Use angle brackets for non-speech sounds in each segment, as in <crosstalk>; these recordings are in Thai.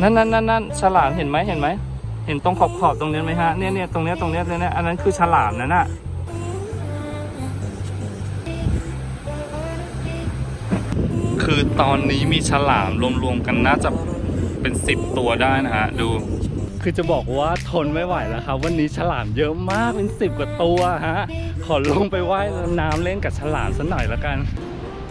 นั่นนั่นนั่นนั่นฉลามเห็นไหมเห็นไหม เห็นตรงขอบขอบตรงนี้ไหมฮะเนี่ยเนี่ยตรงเนี้ยตรงเนี้ยตรงเนี้ยอันนั้นคือฉลามนั่นน่ะคือตอนนี้มีฉลามรวมๆกันน่าจะเป็นสิบตัวได้นะฮะ ดู คือจะบอกว่าทนไม่ไหวแล้วครับ วันนี้ฉลามเยอะมากเป็นสิบกว่าตัวฮะ ขอลงไปว่ายน้ำเล่นกับฉลามสักหน่อยล้วกัน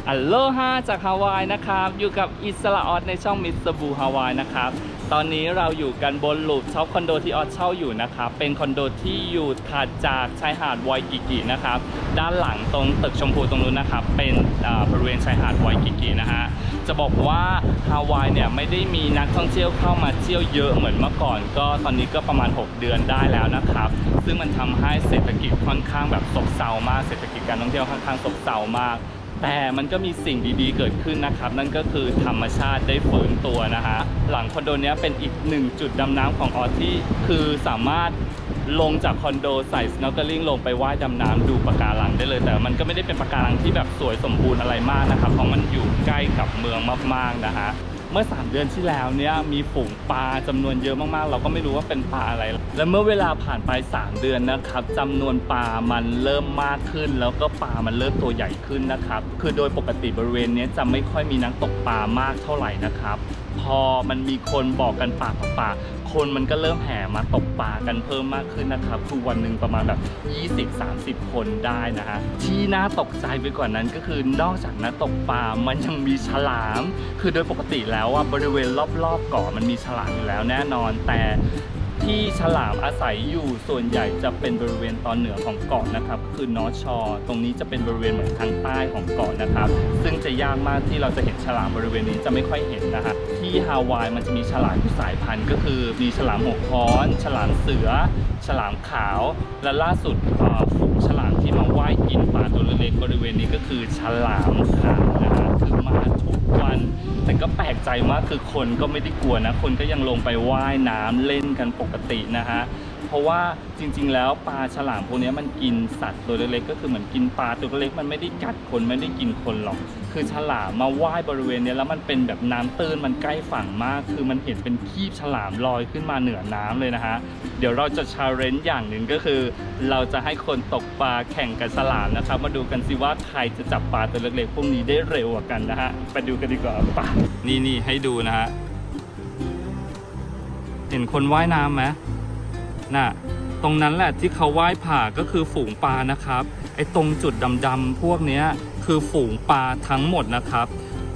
อัลโลฮาจากฮาวายนะครับ อยู่กับอิสราออสในช่องมิสบูฮาวายนะครับ ตอนนี้เราอยู่กันบนลูปช็อปคอนโดที่ออสเช่าอยู่นะครับ เป็นคอนโดที่อยู่ถัดจากชายหาดไวกิกินะครับ ด้านหลังตรงตึกชมพูตรงนู้นนะครับ เป็นอ่าบริเวณชายหาดไวกิกินะฮะ จะบอกว่าฮาวายเนี่ยไม่ได้มีนักท่องเที่ยวเข้ามาเที่ยวเยอะเหมือนเมื่อก่อน ก็ตอนนี้ก็ประมาณ 6 เดือนได้แล้วนะครับ ซึ่งมันทำให้เศรษฐกิจค่อนข้างแบบซบเซามาก เศรษฐกิจการท่องเที่ยวค่อนข้างซบเซามาก แต่มันก็มีสิ่งดีๆเกิดขึ้นนะครับ นั่นก็คือธรรมชาติได้ฟื้นตัวนะฮะหลังคอนโดเนี้ยเป็นอีกหนึ่งจุดดำน้ำของออสที่คือสามารถลงจากคอนโดใส่ snorkeling ลงไปว่ายดำน้ำดูปะการังได้เลย แต่มันก็ไม่ได้เป็นปะการังที่แบบสวยสมบูรณ์อะไรมากนะครับ เพราะมันอยู่ใกล้กับเมืองมากๆนะฮะ เมื่อ 3 เดือนที่แล้วเนี่ยมีฝูงปลาจำนวนเยอะมากๆ เราก็ไม่รู้ว่าเป็นปลาอะไร และเมื่อเวลาผ่านไป 3 เดือนนะครับจำนวนปลามันเริ่มมากขึ้น แล้วก็ปลามันเริ่มตัวใหญ่ขึ้นนะครับ คือโดยปกติบริเวณนี้จะไม่ค่อยมีนักตกปลามากเท่าไหร่นะครับ พอมันมีคนบอกกันปากต่อปาก คนมันก็เริ่มแห่มาตกปลากันเพิ่มมากขึ้นนะครับคือวันหนึ่งประมาณแบบ 20-30 คนได้นะฮะที่น่าตกใจไปกว่านั้นก็คือนอกจากนักตกปลามันยังมีฉลาม คือโดยปกติแล้วว่าบริเวณรอบๆเกาะมันมีฉลามอยู่แล้วแน่นอนแต่ ที่ฉลามอาศัยอยู่ส่วนใหญ่จะเป็นบริเวณตอนเหนือของเกาะนะครับ คือนอชอ ตรงนี้จะเป็นบริเวณเหมือนทางใต้ของเกาะนะครับ ซึ่งจะยากมากที่เราจะเห็นฉลามบริเวณนี้จะไม่ค่อยเห็นนะฮะที่ฮาวายมันจะมีฉลามสายพันธุ์ก็คือมีฉลามหัวค้อน ฉลามเสือ ฉลามขาว และล่าสุดฝูงฉลามที่มาว่ายกินปลาตัวเล็กๆบริเวณนี้ก็คือฉลามขาว มากคือคนก็ไม่ได้กลัวนะ คนก็ยังลงไปว่ายน้ำเล่นกันปกตินะฮะ เพราะว่าจริง ๆ แล้วปลาฉลามพวกนี้มันกินสัตว์ตัวเล็กๆก็คือเหมือนกินปลาตัวเล็กมันไม่ได้กัดคนไม่ได้กินคนหรอก คือฉลามมาว่ายบริเวณนี้แล้วมันเป็นแบบน้ำตื้นมันใกล้ฝั่งมาก คือมันเห็นเป็นคีบฉลามลอยขึ้นมาเหนือน้ำเลยนะฮะเดี๋ยวเราจะชาเลนจ์อย่างหนึ่งก็คือ เราจะให้คนตกปลาแข่งกับฉลามนะครับ มาดูกันสิว่าใครจะจับปลาตัวเล็กๆพวกนี้ได้เร็วกว่ากันนะฮะไปดูกันดีกว่าปะนี่นี่ให้ดูนะฮะเห็นคนว่ายน้ำไหม น่ะตรงนั้นแหละที่เขาว่ายผ่าก็คือฝูงปลานะครับไอ้ตรงจุดดำๆพวกเนี้ยคือฝูงปลาทั้งหมดนะครับ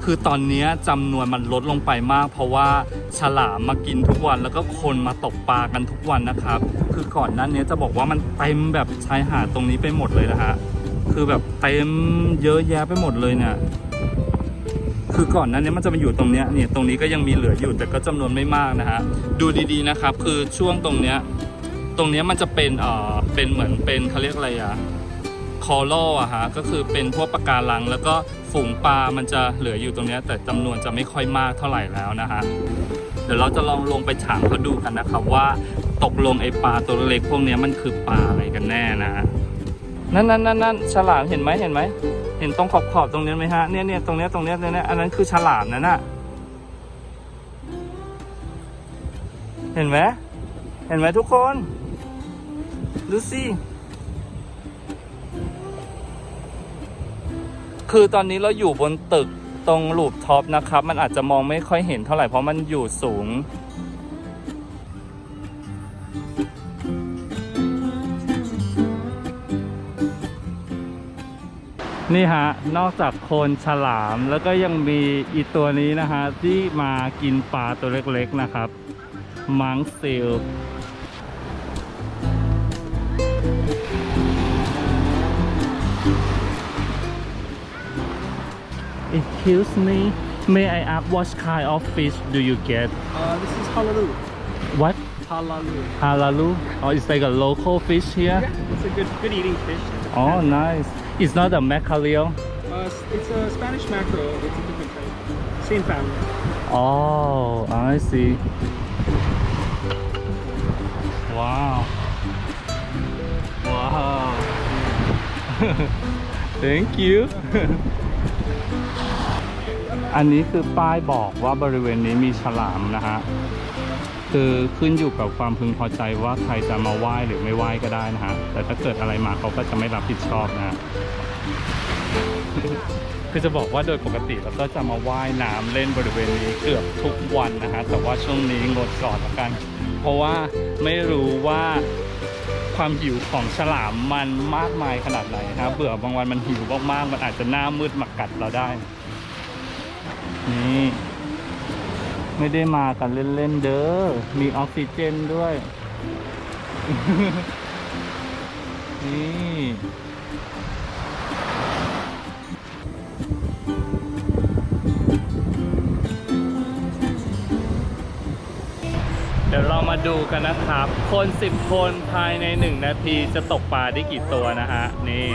คือตอนนี้จำนวนมันลดลงไปมาก เพราะว่าฉลามมากินทุกวันแล้วก็คนมาตกปลากันทุกวันนะครับ คือก่อนหนั้นเนี้ยจะบอกว่ามันเต็มแบบชายหาดตรงนี้ไปหมดเลยนะฮะคือแบบเต็มเยอะแยะไปหมดเลยเนี่ยคือก่อนนั้นเนี้ยมันจะมาอยู่ตรงเนี้ยเนี่ยตรงนี้ก็ยังมีเหลืออยู่แต่ก็จำนวนไม่มากนะฮะดูดีๆนะครับ คือช่วงตรงเนี้ย ตรงนี้มันจะเป็นเอ่อเป็นเหมือนเป็นเขาเรียกอะไรอะคอลอะฮะก็คือเป็นพวกปะการัง แล้วก็ฝูงปลา มันจะเหลืออยู่ตรงนี้แต่จำนวนจะไม่ค่อยมากเท่าไหร่แล้วนะฮะเดี๋ยวเราจะลองลงไปถามเขาดูกันนะครับว่าตกลงไอปลาตัวเล็กพวกนี้มันคือปลาอะไรกันแน่นะนั่นนั่นนั่นนั่นฉลามเห็นไหมเห็นไหมเห็นตรงขอบขอบๆตรงนี้ไหมฮะเนี่ยเนี่ยตรงเนี้ยตรงเนี้ยตรงเนี้ยอันนั้นคือฉลามนั่นน่ะเห็นไหมเห็นไหมทุกคน ดูสิ คือตอนนี้เราอยู่บนตึกตรงลูปท็อปนะครับ มันอาจจะมองไม่ค่อยเห็นเท่าไหร่ เพราะมันอยู่สูง นี่ฮะ นอกจากโคนฉลามแล้วก็ยังมีอีตัวนี้นะฮะ ที่มากินปลาตัวเล็กๆนะครับ มังซิล Excuse me, may I ask what kind of fish do you get? Uh, this is halalu. What? Halalu. Halalu? Oh, it's like a local fish here? Yeah, it's a good, good eating fish. Oh, nice. It's not a mackerel? Uh, it's a Spanish mackerel. It's a different type. Same family. Oh, I see. Wow. Wow. <laughs> Thank you. <laughs> อันนี้คือป้ายบอกว่าบริเวณนี้มีฉลามนะฮะ คือขึ้นอยู่กับความพึงพอใจว่าใครจะมาไหว้หรือไม่ไหว้ก็ได้นะฮะ แต่ถ้าเกิดอะไรมาเขาก็จะไม่รับผิดชอบนะฮะคือจะบอกว่าโดยปกติเราก็จะมาว่ายน้ำเล่นบริเวณนี้เกือบทุกวันนะฮะ แต่ว่าช่วงนี้งดก่อนละกัน เพราะว่าไม่รู้ว่าความหิวของฉลามมันมากมายขนาดไหนนะครับเบื่อบางวันมันหิวมากๆ มันอาจจะหน้ามืดมากัดเราได้ นี่ไม่ได้มากันเล่นๆเด้อ มีออกซิเจนด้วย นี่เดี๋ยวเรามาดูกันนะครับ คน 10 คนภายใน 1 นาทีจะตกปลาได้กี่ตัวนะฮะ นี่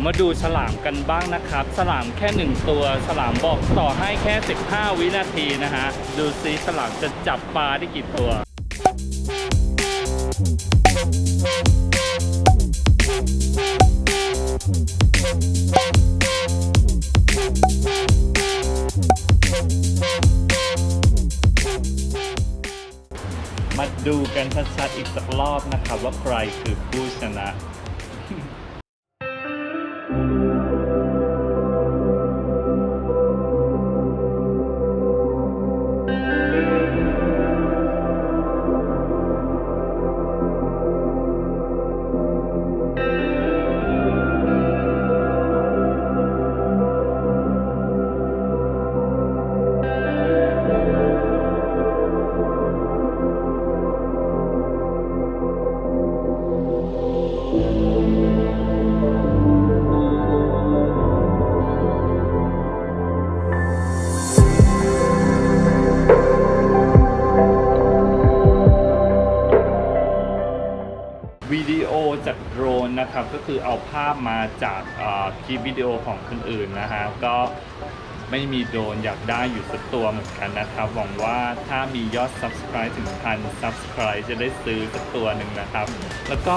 ยวมาดูฉลามกันบ้างนะครับ ฉลามแค่หนึ่งตัว ฉลามบอกต่อให้แค่ 15 วินาทีนะฮะ ดูซิฉลามจะจับปลาได้กี่ตัวมาดูกันชัดๆอีกสักรอบนะครับว่าใครคือผู้ชนะ ก็คือเอาภาพมาจากคลิปวิดีโอของคนอื่นนะฮะก็ไม่มีโดนอยากได้อยู่สักตัวเหมือนกันนะครับ หวังว่าถ้ามียอด subscribe ถึงพัน subscribe จะได้ซื้อสักตัวหนึ่งนะครับ แล้วก็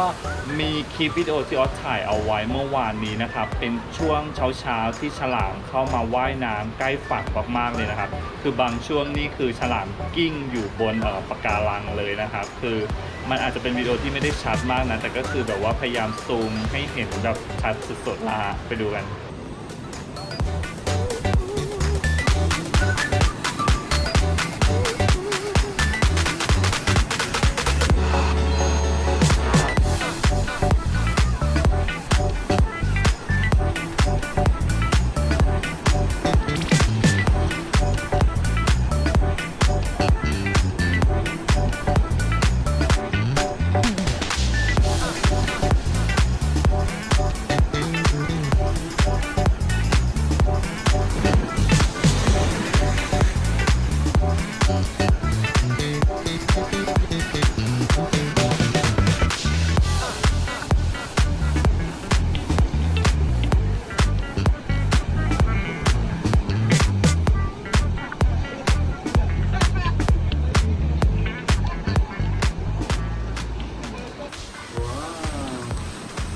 มีคลิปวิดีโอที่ออสถ่ายเอาไว้เมื่อวานนี้นะครับ เป็นช่วงเช้าๆที่ฉลามเข้ามาว่ายน้ำใกล้ฝั่งมากๆเลยนะครับ คือบางช่วงนี่คือฉลามกิ้งอยู่บนปะการังเลยนะครับ คือ มันอาจจะเป็นวิดีโอที่ไม่ได้ชัดมากนะ แต่ก็คือแบบว่าพยายามซูมให้เห็นแบบชัดสุดๆลาไปดูกัน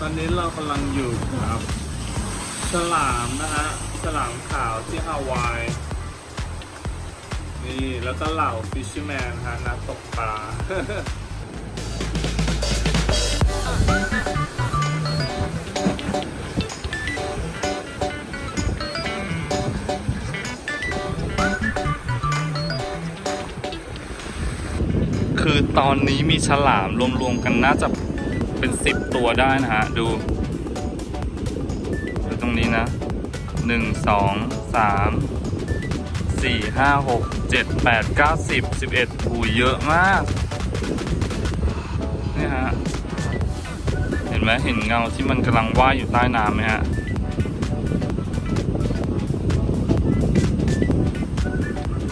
ตอนนี้เรากำลังอยู่กับฉลามนะฮะฉลามขาวที่ฮาวาย นี่แล้วก็เหล่าฟิชแมนฮะนักตกปลาคือตอนนี้มีฉลามรวมๆกันน่าจะ เป็นสิบตัวได้นะฮะ ดู ดูตรงนี้นะหนึ่งสองสามสี่ห้าหกเจ็ดแปดเก้าสิบสิบเอ็ดหูเยอะมาก นี่ฮะ เห็นไหมเห็นเงาที่มันกำลังว่ายอยู่ใต้น้ำไหมฮะ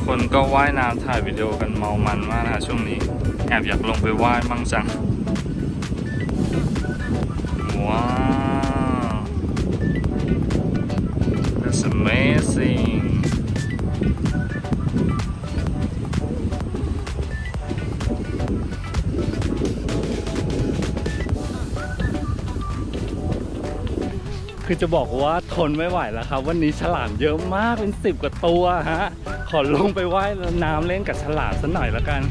คนก็ว่ายน้ำถ่ายวิดีโอกันเมามันมากนะช่วงนี้ แอบอยากลงไปว่ายมั่งจัง จะบอกว่าทนไม่ไหวแล้วครับ วันนี้ฉลามเยอะมากเป็นสิบกว่าตัวฮะ ขอลงไปว่ายน้ำเล่นกับฉลามสักหน่อยแล้วกัน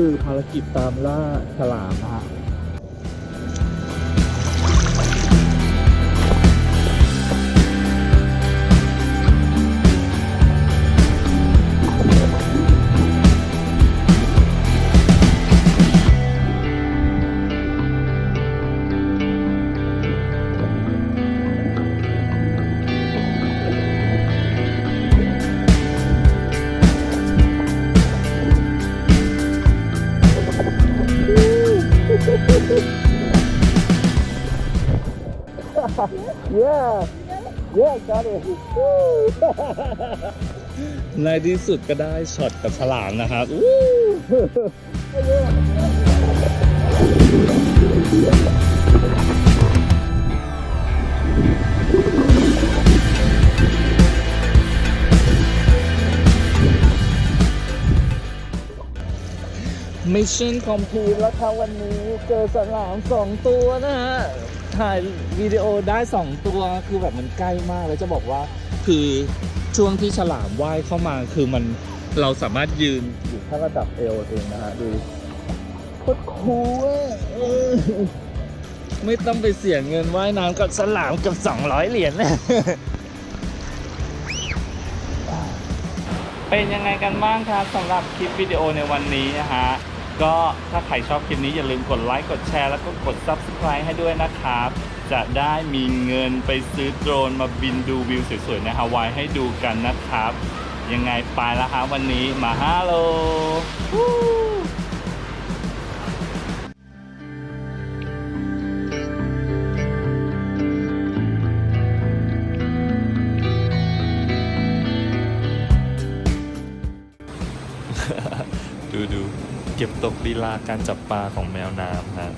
คือภารกิจตามล่าฉลามนะ ในที่สุดก็ได้ช็อตกับฉลามนะครับมิชชั่นคอมพลีทแล้วครับวันนี้เจอฉลามสองตัวนะฮะ ถ่ายวิดีโอได้2ตัวคือแบบมันใกล้มากเลยจะบอกว่าคือช่วงที่ฉลามว่ายเข้ามาคือมันเราสามารถยืนอยู่แค่ระดับเอวเองนะฮะดูโคตรคูลไม่ต้องไปเสียเงินว่ายน้ำกับฉลามกับ200เหรียญนะเป็นยังไงกันบ้างครับสำหรับคลิปวิดีโอในวันนี้นะฮะ ก็ถ้าใครชอบคลิปนี้อย่าลืมกดไลค์กดแชร์แล้วก็กด Subscribe ให้ด้วยนะครับ จะได้มีเงินไปซื้อโดรนมาบินดูวิวสวยๆในฮาวายให้ดูกันนะครับ ยังไงไปแล้วครับวันนี้มาฮาโลวู้ดูดู เก็บตกลีลาการจับปลาของแมวน้ำฮะ